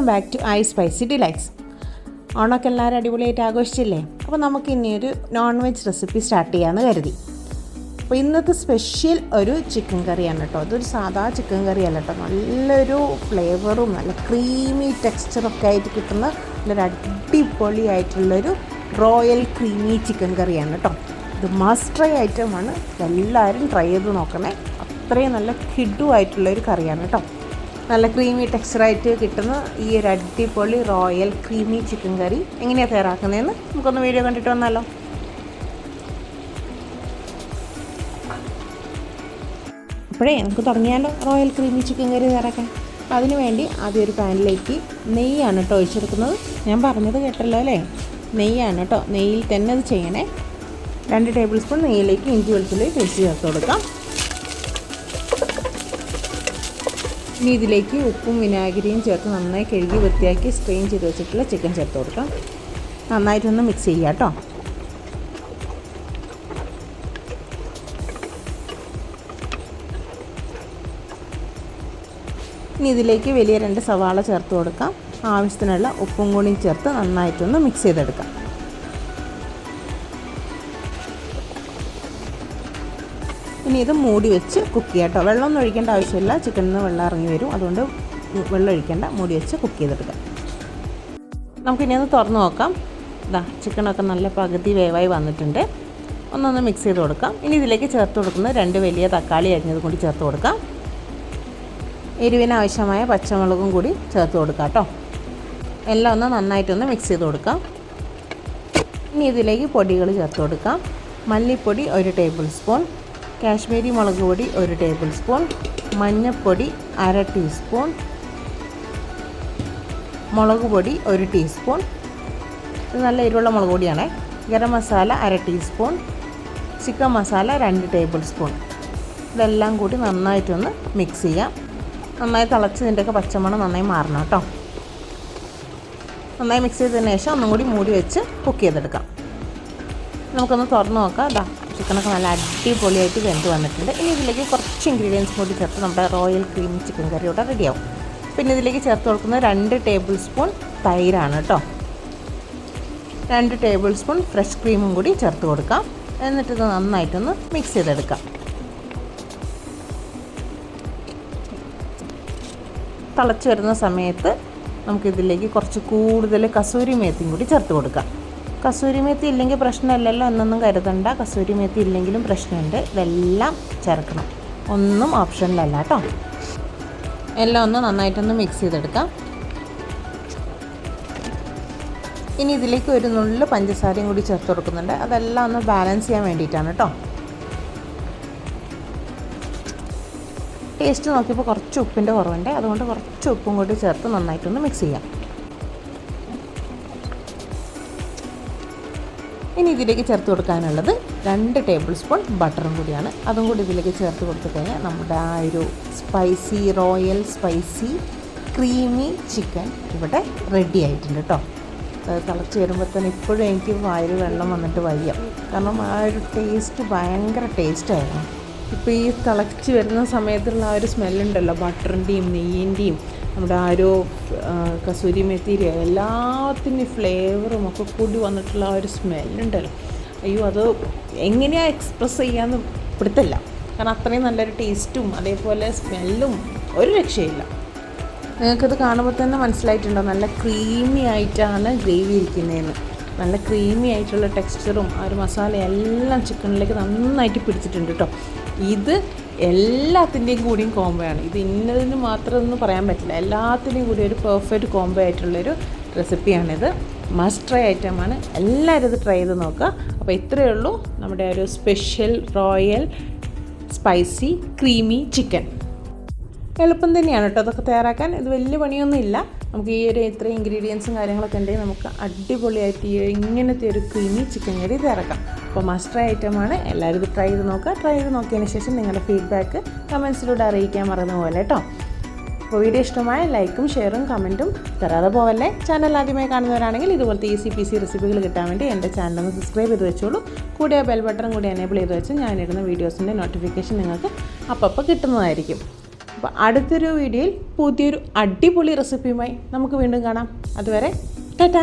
Welcome back to I spicy delights ഓണമൊക്കെ എല്ലാവരും അടിപൊളിയായിട്ട് ആഘോഷിച്ചില്ലേ? അപ്പോൾ നമുക്ക് ഇനി ഒരു നോൺ വെജ് റെസിപ്പി സ്റ്റാർട്ട് ചെയ്യാമെന്ന് കരുതി. അപ്പോൾ ഇന്നത്തെ സ്പെഷ്യൽ ഒരു ചിക്കൻ കറിയാണ് കേട്ടോ അതൊരു സാധാ ചിക്കൻ കറിയല്ല കേട്ടോ നല്ലൊരു ഫ്ലേവറും നല്ല ക്രീമി ടെക്സ്ചറൊക്കെ ആയിട്ട് കിട്ടുന്ന നല്ലൊരു അടിപൊളിയായിട്ടുള്ളൊരു റോയൽ ക്രീമി ചിക്കൻ കറിയാണ് കേട്ടോ ഇത് മസ്റ്റ് ട്രൈ ഐറ്റമാണ് എല്ലാവരും ട്രൈ ചെയ്ത് നോക്കണേ. അത്രയും നല്ല കിഡുമായിട്ടുള്ളൊരു കറിയാണ് കേട്ടോ നല്ല ക്രീമി ടെക്സ്ചറായിട്ട് കിട്ടുന്ന ഈ ഒരു അടിപൊളി റോയൽ ക്രീമി ചിക്കൻ കറി എങ്ങനെയാണ് തയ്യാറാക്കുന്നതെന്ന് നമുക്കൊന്ന് വീഡിയോ കണ്ടിട്ട് വന്നാലോ? അപ്പോഴേ നമുക്ക് തുടങ്ങിയാലോ റോയൽ ക്രീമി ചിക്കൻ കറി തയ്യാറാക്കാൻ? അപ്പോൾ അതിന് വേണ്ടി ആദ്യം ഒരു പാനിലേക്ക് നെയ്യാണ് കേട്ടോ ഒഴിച്ചെടുക്കുന്നത്. ഞാൻ പറഞ്ഞത് കേട്ടല്ലോ അല്ലേ? നെയ്യാണ് കേട്ടോ നെയ്യിൽ തന്നെ അത് ചെയ്യണേ. രണ്ട് ടേബിൾ സ്പൂൺ നെയ്യിലേക്ക് ഇഞ്ചി വെളുത്തുള്ളി പേസ്റ്റ് ചേർത്ത് കൊടുക്കാം. ഇനി ഇതിലേക്ക് ഉപ്പും വിനാഗിരിയും ചേർത്ത് നന്നായി കഴുകി വൃത്തിയാക്കി സ്ട്രെയിൻ ചെയ്ത് വെച്ചിട്ടുള്ള ചിക്കൻ ചേർത്ത് കൊടുക്കാം. നന്നായിട്ടൊന്ന് മിക്സ് ചെയ്യുക കേട്ടോ. ഇനി ഇതിലേക്ക് വലിയ രണ്ട് സവാള ചേർത്ത് കൊടുക്കാം. ആവശ്യത്തിനുള്ള ഉപ്പും കൂടിയും ചേർത്ത് നന്നായിട്ടൊന്ന് മിക്സ് ചെയ്തെടുക്കാം. ഇനി ഇത് മൂടി വെച്ച് കുക്ക് ചെയ്യാം കേട്ടോ. വെള്ളമൊന്നും ഒഴിക്കേണ്ട ആവശ്യമില്ല. ചിക്കനിൽ നിന്ന് വെള്ളം ഇറങ്ങി വരും. അതുകൊണ്ട് വെള്ളം ഒഴിക്കേണ്ട. മൂടി വെച്ച് കുക്ക് ചെയ്തെടുക്കാം. നമുക്കിനി ഒന്ന് തുറന്ന് നോക്കാം. ഇതാ ചിക്കനൊക്കെ നല്ല പകുതി വേവായി വന്നിട്ടുണ്ട്. ഒന്നൊന്ന് മിക്സ് ചെയ്ത് കൊടുക്കാം. ഇനി ഇതിലേക്ക് ചേർത്ത് കൊടുക്കുന്ന രണ്ട് വലിയ തക്കാളി അരിഞ്ഞത് കൂടി ചേർത്ത് കൊടുക്കാം. എരിവിന് ആവശ്യമായ പച്ചമുളകും കൂടി ചേർത്ത് കൊടുക്കാം കേട്ടോ. എല്ലാം ഒന്ന് നന്നായിട്ടൊന്ന് മിക്സ് ചെയ്ത് കൊടുക്കാം. ഇനി ഇതിലേക്ക് പൊടികൾ ചേർത്ത് കൊടുക്കാം. മല്ലിപ്പൊടി ഒരു ടേബിൾ സ്പൂൺ കാശ്മീരി മുളക് പൊടി ഒരു ടേബിൾ സ്പൂൺ മഞ്ഞൾപ്പൊടി അര ടീസ്പൂൺ മുളക് പൊടി ഒരു ടീസ്പൂൺ. ഇത് നല്ല എരിവുള്ള മുളക് പൊടിയാണേ. ഗരം മസാല അര ടീസ്പൂൺ ചിക്കൻ മസാല രണ്ട് ടേബിൾ സ്പൂൺ. ഇതെല്ലാം കൂടി നന്നായിട്ടൊന്ന് മിക്സ് ചെയ്യാം. നന്നായി തിളച്ചതിന്റെയൊക്കെ പച്ചമണം നന്നായി മാറണം കേട്ടോ. നന്നായി മിക്സ് ചെയ്തതിന് ശേഷം ഒന്നും കൂടി മൂടി വെച്ച് കുക്ക് ചെയ്തെടുക്കാം. നമുക്കൊന്ന് തുറന്ന് നോക്കാം. അതാ ചിക്കനൊക്കെ നല്ല അടിപൊളിയായിട്ട് വെന്ത് വന്നിട്ടുണ്ട്. ഇനി ഇതിലേക്ക് കുറച്ച് ഇൻഗ്രീഡിയൻസ് കൂടി ചേർത്ത് നമ്മുടെ റോയൽ ക്രീം ചിക്കൻ കറി ഇവിടെ റെഡിയാവും പിന്നെ ഇതിലേക്ക് ചേർത്ത് കൊടുക്കുന്ന രണ്ട് ടേബിൾ സ്പൂൺ തൈരാണ് കേട്ടോ. രണ്ട് ടേബിൾ സ്പൂൺ ഫ്രഷ് ക്രീമും കൂടി ചേർത്ത് കൊടുക്കാം. എന്നിട്ടിത് നന്നായിട്ടൊന്ന് മിക്സ് ചെയ്തെടുക്കാം. തിളച്ച് വരുന്ന സമയത്ത് നമുക്കിതിലേക്ക് കുറച്ച് കൂടുതൽ കസൂരി മേത്തിയും കൂടി ചേർത്ത് കൊടുക്കാം. കസൂരി മേത്തി ഇല്ലെങ്കിൽ പ്രശ്നമില്ലല്ലോ എന്നൊന്നും കരുതണ്ട. കസൂരി മേത്തി ഇല്ലെങ്കിലും പ്രശ്നമുണ്ട്. ഇതെല്ലാം ചേർക്കണം. ഒന്നും ഓപ്ഷനിലല്ല കേട്ടോ. എല്ലാം ഒന്ന് നന്നായിട്ടൊന്ന് മിക്സ് ചെയ്തെടുക്കാം. ഇനി ഇതിലേക്ക് ഒരു നുള്ളിൽ പഞ്ചസാരയും കൂടി ചേർത്ത് കൊടുക്കുന്നുണ്ട്. അതെല്ലാം ഒന്ന് ബാലൻസ് ചെയ്യാൻ വേണ്ടിയിട്ടാണ് കേട്ടോ. ടേസ്റ്റ് നോക്കിയപ്പോൾ കുറച്ച് ഉപ്പിന്റെ കുറവുണ്ട്. അതുകൊണ്ട് കുറച്ച് ഉപ്പും കൂടി ചേർത്ത് നന്നായിട്ടൊന്ന് മിക്സ് ചെയ്യാം. ഇനി ഇതിലേക്ക് ചേർത്ത് കൊടുക്കാനുള്ളത് രണ്ട് ടേബിൾ സ്പൂൺ ബട്ടറും കൂടിയാണ്. അതും കൂടി ഇതിലേക്ക് ചേർത്ത് കൊടുത്ത് കഴിഞ്ഞാൽ നമ്മുടെ ആ ഒരു spicy royal spicy creamy chicken ഇവിടെ റെഡി ആയിട്ടുണ്ട് കേട്ടോ തിളച്ച് വരുമ്പോൾ തന്നെ ഇപ്പോഴും എനിക്ക് വായിൽ വെള്ളം വന്നിട്ട് വയ്യ. കാരണം ആ ഒരു ടേസ്റ്റ് ഭയങ്കര ടേസ്റ്റായിരുന്നു ഇപ്പോൾ ഈ തിളച്ച് വരുന്ന സമയത്തുള്ള ആ ഒരു സ്മെല്ലുണ്ടല്ലോ ബട്ടറിന്റെയും നെയ്യിന്റെയും. നമ്മുടെ ആ ഒരു കസൂരി മെത്തീരിയ എല്ലാത്തിന്റെ ഫ്ലേവറും ഒക്കെ കൂടി വന്നിട്ടുള്ള ആ ഒരു സ്മെല്ലുണ്ടല്ലോ. അയ്യോ അത് എങ്ങനെയാ എക്സ്പ്രസ് ചെയ്യാമെന്ന് പിടുത്തല്ല കാരണം അത്രയും നല്ലൊരു ടേസ്റ്റും അതേപോലെ സ്മെല്ലും ഒരു രക്ഷയില്ല. നിങ്ങൾക്കത് കാണുമ്പോൾ തന്നെ മനസ്സിലായിട്ടുണ്ടോ? നല്ല ക്രീമി ആയിട്ടാണ് ഗ്രേവി ഇരിക്കുന്നതെന്ന്. നല്ല ക്രീമി ആയിട്ടുള്ള ടെക്സ്ചറും ആ ഒരു മസാല എല്ലാം ചിക്കനിലേക്ക് നന്നായിട്ട് പിടിച്ചിട്ടുണ്ട് കേട്ടോ. ഇത് എല്ലാത്തിന്റെയും കൂടിയും ആണ്. ഇത് ഇന്നതിന് മാത്രമൊന്നും പറയാൻ പറ്റില്ല. എല്ലാത്തിന്റെയും കൂടി ഒരു പെർഫെക്റ്റ് കോംബോ ആയിട്ടുള്ളൊരു റെസിപ്പിയാണിത് മസ്റ്റ് ട്രൈ ഐറ്റമാണ് എല്ലാവരും ഇത് ട്രൈ ചെയ്ത് നോക്കുക അപ്പോൾ ഇത്രയേ ഉള്ളൂ നമ്മുടെ ഒരു special royal spicy creamy chicken എളുപ്പം തന്നെയാണ് കേട്ടോ അതൊക്കെ തയ്യാറാക്കാൻ. ഇത് വലിയ പണിയൊന്നും ഇല്ല നമുക്ക് ഈ ഒരു ഇത്രയും ഇൻഗ്രീഡിയൻസും കാര്യങ്ങളൊക്കെ ഉണ്ടെങ്കിൽ നമുക്ക് അടിപൊളിയായിട്ട് ഈ ഇങ്ങനത്തെ ഒരു ക്രീമി ചിക്കൻ കറി തയ്യാറാക്കാം അപ്പോൾ മസ്റ്റ് ട്രൈ ഐറ്റമാണ് എല്ലാവരും ഇത് ട്രൈ ചെയ്ത് നോക്കുക. ട്രൈ ചെയ്ത് നോക്കിയതിന് ശേഷം നിങ്ങളുടെ ഫീഡ്ബാക്ക് കമൻസിലൂടെ അറിയിക്കാൻ മറന്നു പോലെ കേട്ടോ അപ്പോൾ വീഡിയോ ഇഷ്ടമായ ലൈക്കും ഷെയറും കമന്റും തരാതെ പോവല്ലേ? ചാനൽ ആദ്യമായി കാണുന്നവരാണെങ്കിൽ ഇതുപോലത്തെ ഈസി പി സി റെസിപ്പികൾ കിട്ടാൻ വേണ്ടി എന്റെ ചാനൽ ഒന്ന് സബ്സ്ക്രൈബ് ചെയ്ത് വെച്ചോളൂ. കൂടെ ബെൽ ബട്ടൺ കൂടി എനേബിൾ ചെയ്ത് വെച്ച് ഞാനിടുന്ന വീഡിയോസിന്റെ നോട്ടിഫിക്കേഷൻ നിങ്ങൾക്ക് അപ്പപ്പോൾ കിട്ടുന്നതായിരിക്കും. അപ്പോൾ അടുത്തൊരു വീഡിയോയിൽ പുതിയൊരു അടിപൊളി റെസിപ്പിയുമായി നമുക്ക് വീണ്ടും കാണാം. അതുവരെ ടാറ്റാ.